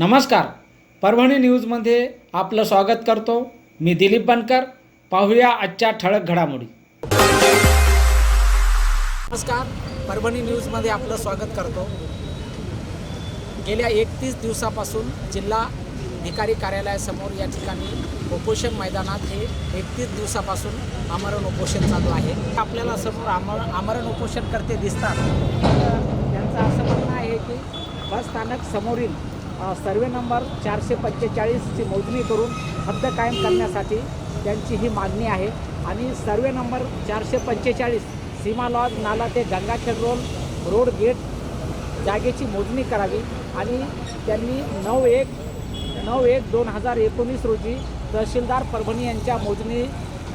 नमस्कार. परभणी न्यूजमध्ये आपलं स्वागत करतो. मी दिलीप बनकर. पाहूया आजच्या ठळक घडामोडी. नमस्कार. परभणी न्यूजमध्ये आपलं स्वागत करतो. गेल्या एकतीस दिवसापासून जिल्हा अधिकारी कार्यालयासमोर या ठिकाणी उपोषण मैदानात हे एकतीस दिवसापासून आमरण उपोषण चालू आहे. आपल्याला समोर आमर आमरण उपोषण करते दिसतात त्यांचं असं म्हणणं आहे की बस स्थानक समोरील सर्वे नंबर चारशे पंचेचाळीसची मोजणी करून हद्द कायम करण्यासाठी त्यांची ही मागणी आहे. आणि सर्वे नंबर चारशे पंचेचाळीस सीमा लॉज नाला ते गंगाखेड रोड रोड गेट जागेची मोजणी करावी. आणि त्यांनी नऊ एक नऊ एक दोन हजार एकोणीस रोजी तहसीलदार परभणी यांच्या मोजणी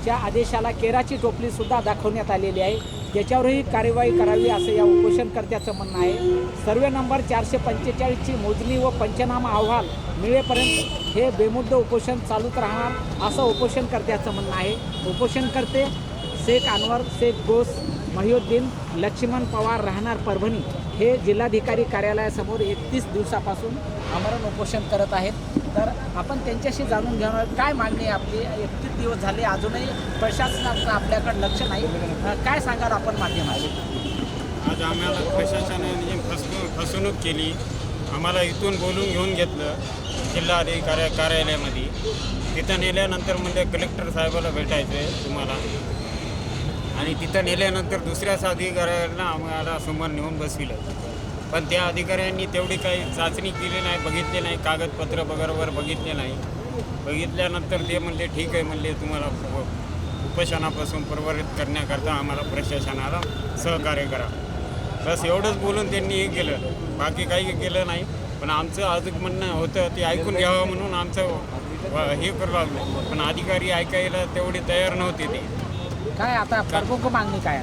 च्या आदेशाला केराची टोपलीसुद्धा दाखवण्यात आलेली आहे याच्यावरही कार्यवाही करावी असं या उपोषणकर्त्याचं म्हणणं आहे. सर्वे नंबर चारशे पंचेचाळीसची मोजणी व पंचनामा अहवाल मिळेपर्यंत हे बेमुद्द उपोषण चालूच राहणार असं उपोषणकर्त्याचं म्हणणं आहे. उपोषणकर्ते शेख अनवर शेख बोस महिउद्दीन लक्ष्मण पवार राहणार परभणी हे जिल्हाधिकारी कार्यालयासमोर एकतीस दिवसापासून आमरण उपोषण करत आहेत. तर आपण त्यांच्याशी जाणून घेणार. काय मागणी आपली? एकतीस दिवस झाले अजूनही प्रशासनाचं आपल्याकडे लक्ष नाही. काय सांगाल आपण माध्यमाशी? आज आम्हाला प्रशासनाने फसवणूक फसवणूक केली. आम्हाला इथून बोलून घेऊन घेतलं जिल्हा अधिकारी कार्यालयामध्ये. तिथं नेल्यानंतर म्हणजे कलेक्टर साहेबाला भेटायचं आहे तुम्हाला. आणि तिथं नेल्यानंतर दुसऱ्याच अधिकाऱ्यांना आम्हाला समोर नेऊन बसविलं. पण त्या अधिकाऱ्यांनी तेवढी काही चाचणी केली नाही बघितले नाही कागदपत्र वगैरे बघितले नाही. बघितल्यानंतर ते म्हणले ठीक आहे म्हणले तुम्हाला उपोषणापासून प्रवृत्त करण्याकरता आम्हाला प्रशासनाला सहकार्य करा. बस एवढंच बोलून त्यांनी हे केलं. बाकी काही केलं नाही. पण आमचं अजून म्हणणं होतं ते ऐकून घ्यावं म्हणून आमचं हे करू लागलो. पण अधिकारी ऐकायला तेवढे तयार नव्हते ते. काय आता प्रमुख मागणी काय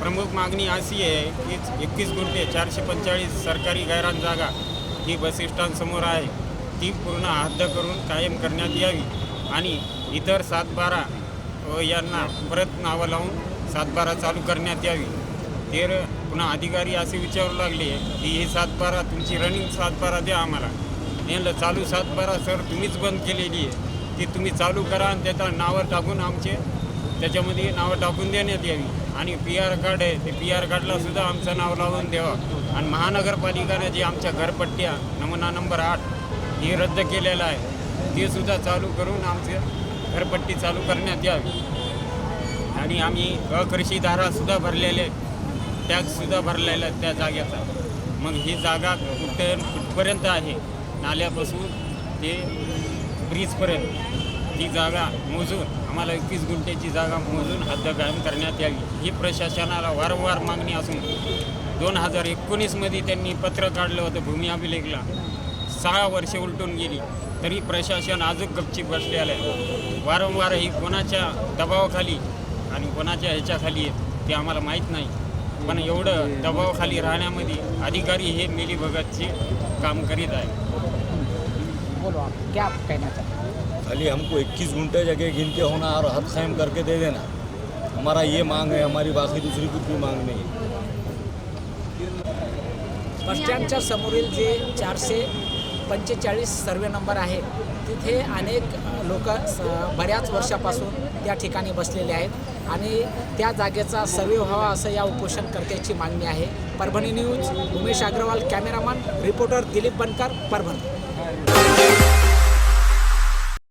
प्रमुख मागणी अशी आहे की एकवीस गुंठे चारशे पंचेचाळीस सरकारी गैरान जागा ही बस आहे. ती पूर्ण हद्द करून कायम करण्यात यावी आणि इतर सातबारा व यांना परत नावं लावून सातबारा चालू करण्यात यावी. ते पुन्हा अधिकारी असे विचारू लागले की ही सातबारा तुमची रनिंग सातबारा द्या आम्हाला. यांना चालू सातबारा सर तुम्हीच बंद केलेली आहे. ती तुम्ही चालू करा आणि त्याचा नावं टाकून आमचे त्याच्यामध्ये नावं टाकून देण्यात यावी. आणि पी आर कार्ड आहे ते पी आर कार्डला सुद्धा आमचं नाव लावून द्यावा. आणि महानगरपालिकाने जी आमच्या घरपट्ट्या नमुना नंबर आठ ही रद्द केलेला आहे ते सुद्धा चालू करून आमचे घरपट्टी चालू करण्यात यावी. आणि आम्ही अकृषीधारासुद्धा भरलेले टॅक्ससुद्धा भरलेला आहे त्या जागेचा. मग ही जागा कुठे कुठपर्यंत आहे? नाल्यापासून ते ब्रिजपर्यंत. ती जागा मोजून आम्हाला एकवीस गुंठ्याची जागा मोजून हद्द कायम करण्यात यावी. ही प्रशासनाला वारंवार मागणी असून दोन हजार एकोणीसमध्ये त्यांनी पत्र काढलं होतं भूमी अभिलेखला. सहा वर्षे उलटून गेली. तरी प्रशासन अजून गपचीप बसलेलं आहे. वारंवार ही कोणाच्या दबावाखाली आणि कोणाच्या ह्याच्याखाली आहेत ते आम्हाला माहीत नाही. पण एवढं दबावाखाली राहण्यामध्ये अधिकारी हे मिलीभगतचे काम करीत आहे बोलो आप क्या आप कहना चाहते हैं? खाली हमको 21 घंटे जगह गिन के होना और हद कायम करके दे देना। हमारा ये मांग है हमारी बाकी दूसरी कुछ भी मांग नहीं है। बसस्टँडच्या समोरील जे चारशे पंचेचाळीस सर्वे नंबर आहे तिथे अनेक लोक बऱ्याच वर्षापासून त्या ठिकाणी बसलेले आहेत आणि त्या जागेचा सर्वे व्हावा असं या उपोषणकर्त्याची मागणी आहे. Parbhani news Umesh Agarwal cameraman reporter Dilip Bankar Parbhani. Thank you.